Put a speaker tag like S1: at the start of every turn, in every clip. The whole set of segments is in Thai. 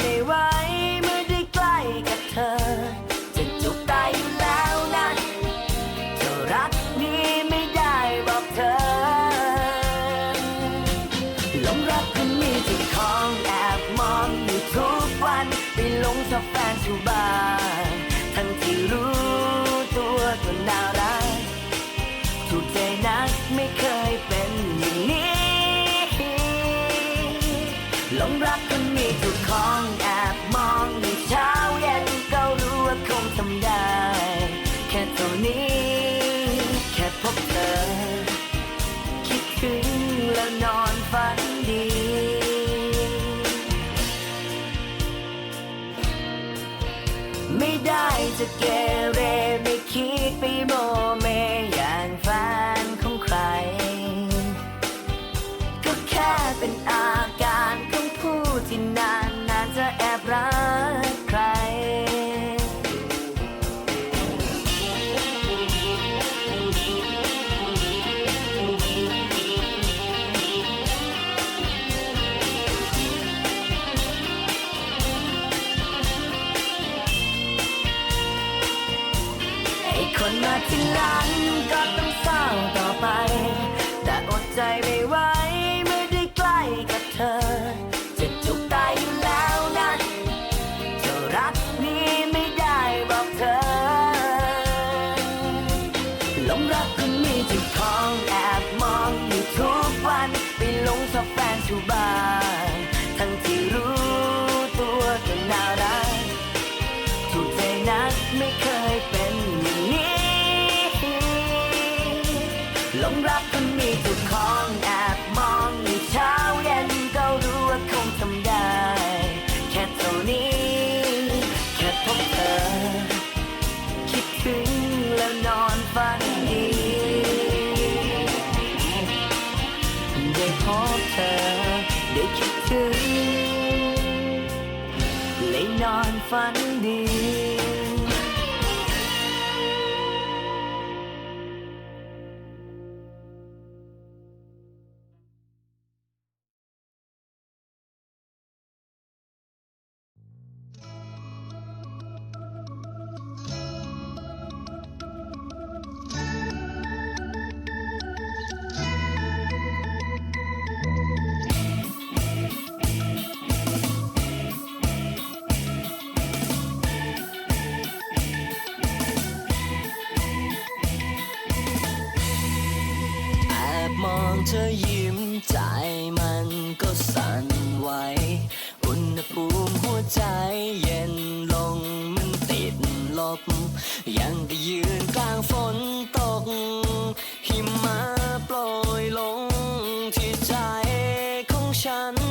S1: ไม่ไหวเมื่อได้ใกล้กับเธอ จะจุกตายอยู่แล้วนะเธอรักนี้ไม่ได้บอกเธอหลงรักคนมีเจ้าของแอบมองอยู่ทุกวันไปหลงชอบแฟนชูบาน ไม่ได้จะเกเรไม่คิดไปโมเมอย่างแฟนของใคร ก็แค่เป็นอาการของผู้ที่นานนานๆจะแอบ หลังก็ต้องเศร้าต่อไป แต่อดใจไม่ไหวเมื่อได้ใกล้กับเธอจะจุก ฝันดีได้พบเธอได้คิดถึงเลยนอนฝันดี
S2: ธอยิ้มใจมันก็สั่นไหว อุณหภูมิหัวใจเย็นลงมันติดลบ ยังก็ยืนกลางฝนตก หิมะโปรยลงที่ใจของฉัน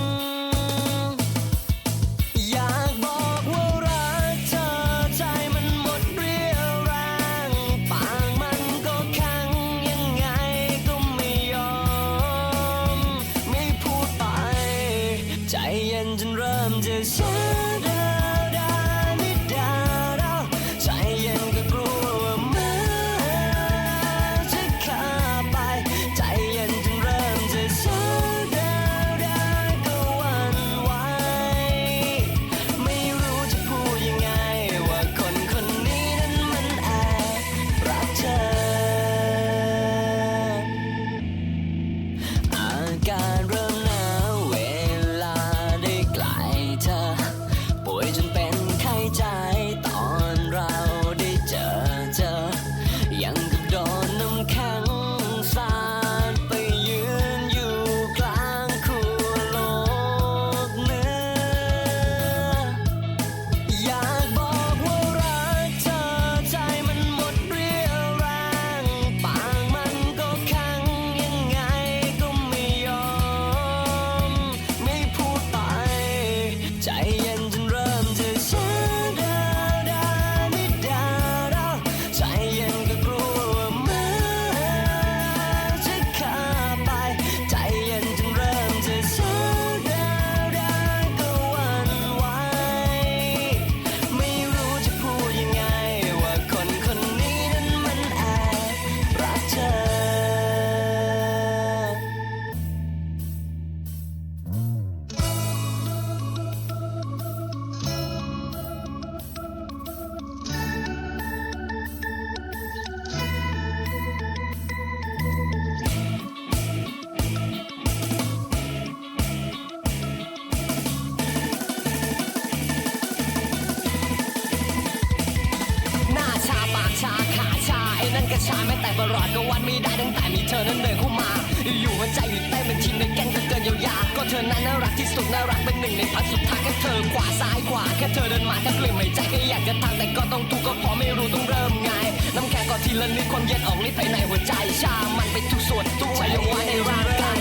S2: ลอดก็วันไม่ได้ตั้งแต่มีเธอนั้นเดินเข้ามา อยู่หัวใจอยู่เต้นเป็นทีมในแก๊งเธอเกินเยียวยาก็เธอนั้นน่ารักที่สุดน่ารักเป็นหนึ่งในพันสุดท้ายแค่เธอขวาซ้ายขวาแค่เธอเดินมาแค่กลืนไม่ใจแค่อยากจะทำแต่ก็ต้องทุกข์ก็พอไม่รู้ต้องเริ่มไงน้ำแข็งก็ทีละนิดความเย็นออกนิดภายในหัวใจชา มันไปทุกส่วนทุกวัยวะในร่างกาย